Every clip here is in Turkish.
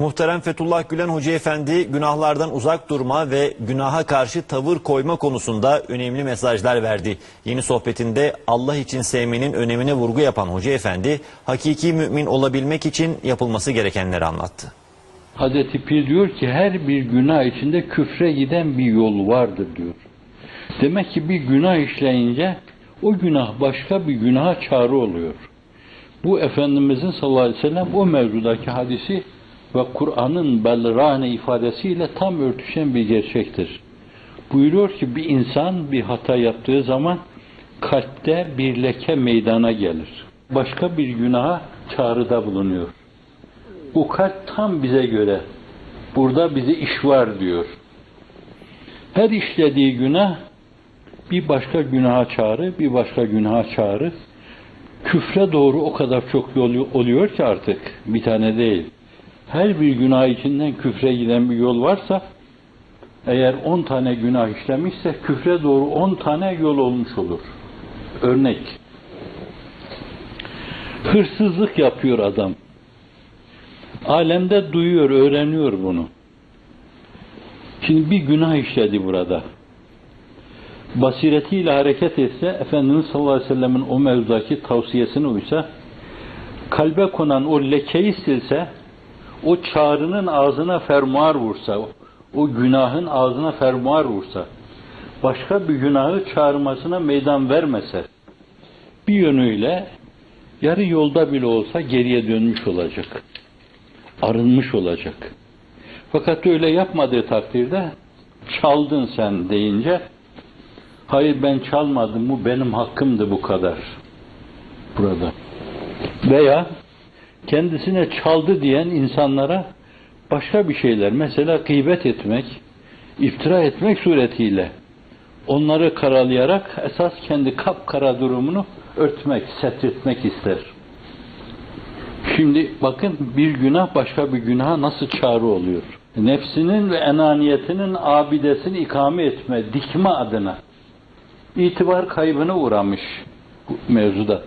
Muhterem Fethullah Gülen Hoca Efendi günahlardan uzak durma ve günaha karşı tavır koyma konusunda önemli mesajlar verdi. Yeni sohbetinde Allah için sevmenin önemine vurgu yapan Hoca Efendi, hakiki mümin olabilmek için yapılması gerekenleri anlattı. Hazreti Pir diyor ki her bir günah içinde küfre giden bir yol vardır diyor. Demek ki bir günah işleyince o günah başka bir günaha çağrı oluyor. Bu Efendimizin sallallahu aleyhi ve sellem o mevzudaki hadisi ve Kur'an'ın belrane ifadesiyle tam örtüşen bir gerçektir. Buyuruyor ki bir insan bir hata yaptığı zaman kalpte bir leke meydana gelir. Başka bir günaha çağrıda bulunuyor. Bu kalp tam bize göre. Burada bize iş var diyor. Her işlediği günah bir başka günaha çağrı, bir başka günaha çağrı. Küfre doğru o kadar çok yol oluyor ki artık bir tane değil. Her bir günah içinden küfre giden bir yol varsa eğer on tane günah işlemişse küfre doğru on tane yol olmuş olur. Örnek. Hırsızlık yapıyor adam. Alemde duyuyor, öğreniyor bunu. Şimdi bir günah işledi burada. Basiretiyle hareket etse, Efendimiz sallallahu aleyhi ve sellemin o mevzudaki tavsiyesine uysa, kalbe konan o lekeyi silse, o çağrının ağzına fermuar vursa, o günahın ağzına fermuar vursa, başka bir günahı çağırmasına meydan vermese, bir yönüyle yarı yolda bile olsa geriye dönmüş olacak. Arınmış olacak. Fakat öyle yapmadığı takdirde çaldın sen deyince hayır ben çalmadım bu benim hakkımdı bu kadar burada. Veya kendisine çaldı diyen insanlara başka bir şeyler mesela gıybet etmek, iftira etmek suretiyle onları karalayarak esas kendi kapkara durumunu örtmek, setretmek ister. Şimdi bakın bir günah başka bir günaha nasıl çağrı oluyor. Nefsinin ve enaniyetinin abidesini ikame etme, dikme adına itibar kaybına uğramış mevzuda.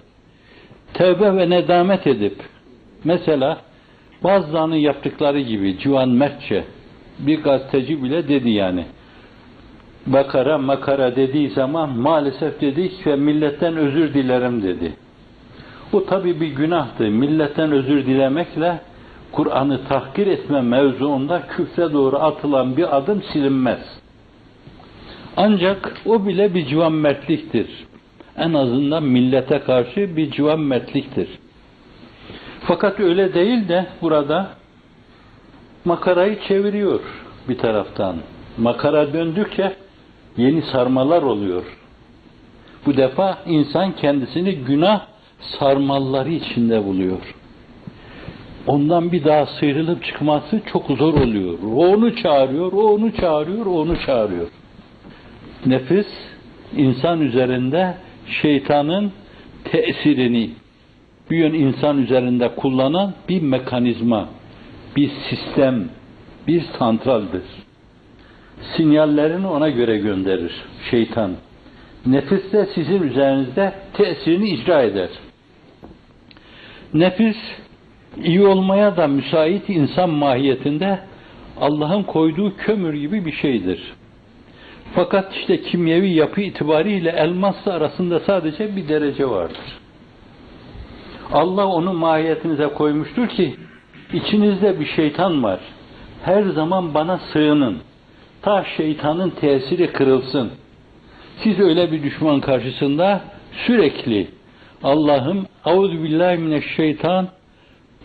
Tevbe ve nedamet edip mesela bazılarının yaptıkları gibi civan mertçe bir gazeteci bile dedi yani bakara makara dediği zaman maalesef dedik ve milletten özür dilerim dedi. Bu tabi bir günahtı. Milletten özür dilemekle Kur'an'ı tahkir etme mevzuunda küfre doğru atılan bir adım silinmez. Ancak o bile bir civan mertliktir. En azından millete karşı bir civan mertliktir. Fakat öyle değil de burada makarayı çeviriyor bir taraftan. Makara döndükçe yeni sarmalar oluyor. Bu defa insan kendisini günah sarmalları içinde buluyor. Ondan bir daha sıyrılıp çıkması çok zor oluyor. O onu çağırıyor, o onu çağırıyor, o onu çağırıyor. Nefis insan üzerinde şeytanın tesirini bir yön insan üzerinde kullanan bir mekanizma, bir sistem, bir santraldır. Sinyallerini ona göre gönderir şeytan. Nefis de sizin üzerinizde tesirini icra eder. Nefis iyi olmaya da müsait insan mahiyetinde Allah'ın koyduğu kömür gibi bir şeydir. Fakat işte kimyevi yapı itibariyle elmasla arasında sadece bir derece vardır. Allah onu mahiyetinize koymuştur ki içinizde bir şeytan var. Her zaman bana sığının. Ta şeytanın tesiri kırılsın. Siz öyle bir düşman karşısında sürekli Allah'ım Auzu billahi mineşşeytan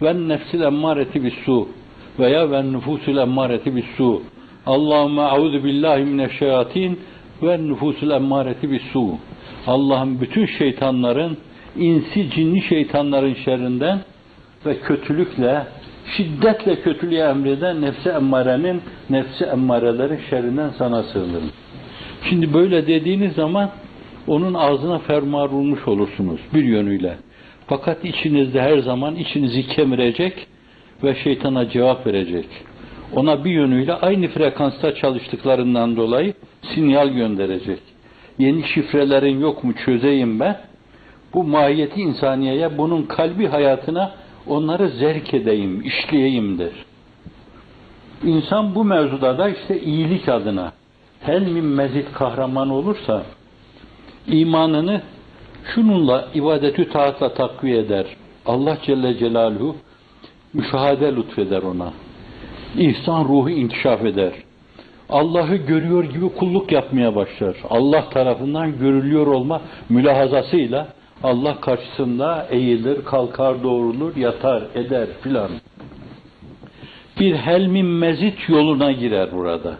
ve nefsil emmareti bis su veya ve nüfusul emmareti bis su. Allahümme auzu billahi mineşşeyatin ve nüfusul emmareti bis su. Allah'ım bütün şeytanların insi cinli şeytanların şerrinden ve kötülükle şiddetle kötülüğe emreden nefsi emmarenin nefsi emmarelerin şerrinden sana sığınırım. Şimdi böyle dediğiniz zaman onun ağzına fermuar vurmuş olursunuz bir yönüyle. Fakat içinizde her zaman içinizi kemirecek ve şeytana cevap verecek. Ona bir yönüyle aynı frekansta çalıştıklarından dolayı sinyal gönderecek. Yeni şifrelerin yok mu çözeyim ben. Bu mahiyeti insaniyeye, bunun kalbi hayatına onları zerk edeyim, işleyeyim der. İnsan bu mevzuda da işte iyilik adına hel min mezit kahraman olursa imanını şununla ibadetü taatla takviye eder. Allah Celle Celaluhu müşahede lütfeder ona. İhsan ruhu inkişaf eder. Allah'ı görüyor gibi kulluk yapmaya başlar. Allah tarafından görülüyor olma mülahazasıyla Allah karşısında eğilir, kalkar, doğrulur, yatar, eder filan. Bir helmin mezit yoluna girer burada.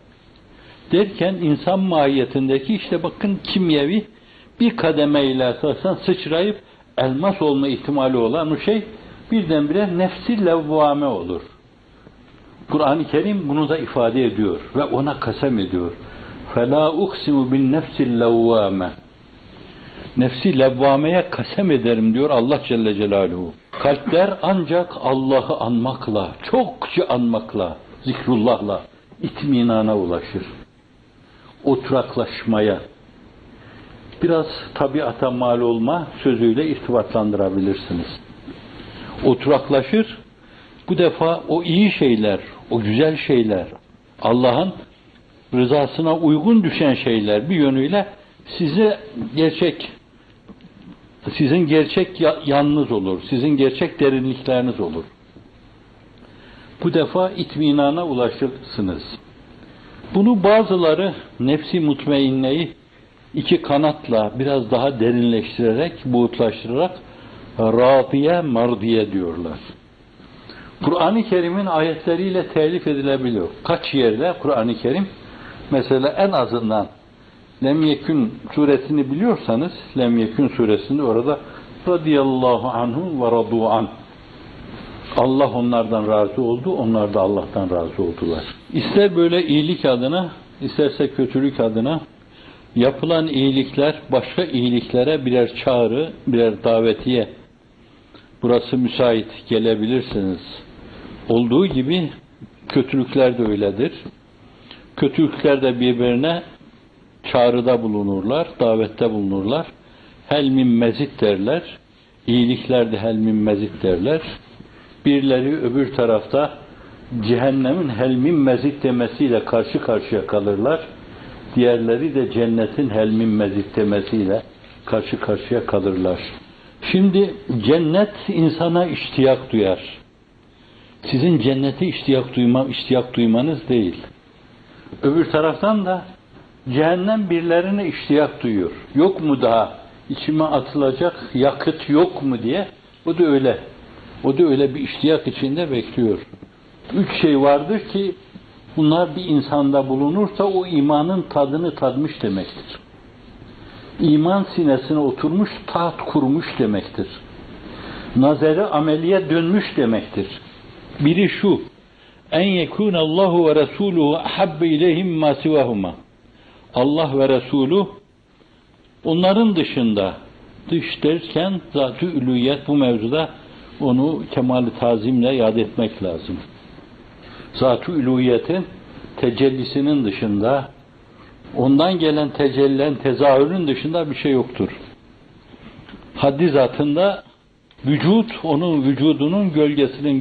Derken insan mahiyetindeki işte bakın kimyevi bir kademeyle esasen sıçrayıp elmas olma ihtimali olan o şey birdenbire nefsi levvame olur. Kur'an-ı Kerim bunu da ifade ediyor ve ona kasem ediyor. فَلَا اُقْسِمُ بِالنَّفْسِ اللَّوَّامَ Nefsi levvameye kasem ederim diyor Allah Celle Celaluhu. Kalpler ancak Allah'ı anmakla, çokça anmakla, zikrullahla itminana ulaşır. Oturaklaşmaya, biraz tabiata mal olma sözüyle irtibatlandırabilirsiniz. Oturaklaşır, bu defa o iyi şeyler, o güzel şeyler, Allah'ın rızasına uygun düşen şeyler bir yönüyle size gerçek sizin gerçek ya- yanınız olur, sizin gerçek derinlikleriniz olur. Bu defa itminana ulaşırsınız. Bunu bazıları nefsi mutmainneyi iki kanatla biraz daha derinleştirerek, buğutlaştırarak radiye mardiye diyorlar. Kur'an-ı Kerim'in ayetleriyle telif edilebiliyor. Kaç yerde Kur'an-ı Kerim mesela en azından Lem Yekün suresini biliyorsanız Lem Yekün suresinde orada radıyallahu anhum ve radu an Allah onlardan razı oldu, onlar da Allah'tan razı oldular. İster böyle iyilik adına, isterse kötülük adına yapılan iyilikler başka iyiliklere birer çağrı, birer davetiye. Burası müsait, gelebilirsiniz. Olduğu gibi kötülükler de öyledir. Kötülükler de birbirine çağrıda bulunurlar, davette bulunurlar. Helmin mezit derler. İyilikler de helmin mezit derler. Birileri öbür tarafta cehennemin helmin mezit demesiyle karşı karşıya kalırlar. Diğerleri de cennetin helmin mezit demesiyle karşı karşıya kalırlar. Şimdi cennet insana iştiyak duyar. Sizin cennete iştiyak, duyma, iştiyak duymanız değil. Öbür taraftan da cehennem birilerine iştiyak duyuyor. Yok mu daha içime atılacak yakıt yok mu diye. O da öyle. O da öyle bir iştiyak içinde bekliyor. Üç şey vardır ki bunlar bir insanda bulunursa o imanın tadını tadmış demektir. İman sinesine oturmuş, taht kurmuş demektir. Nazere ameliye dönmüş demektir. Biri şu, en yekun Allahu ve Resuluhu ahabbe ileyhim ma sivahuma. Allah ve Resulü onların dışında dış derken zat-ı ülüyet bu mevzuda onu kemal-i tazimle yad etmek lazım. Zat-ı ülüyetin tecellisinin dışında ondan gelen tecellilen tezahürün dışında bir şey yoktur. Haddi zatında vücut onun vücudunun gölgesinin gölgesinin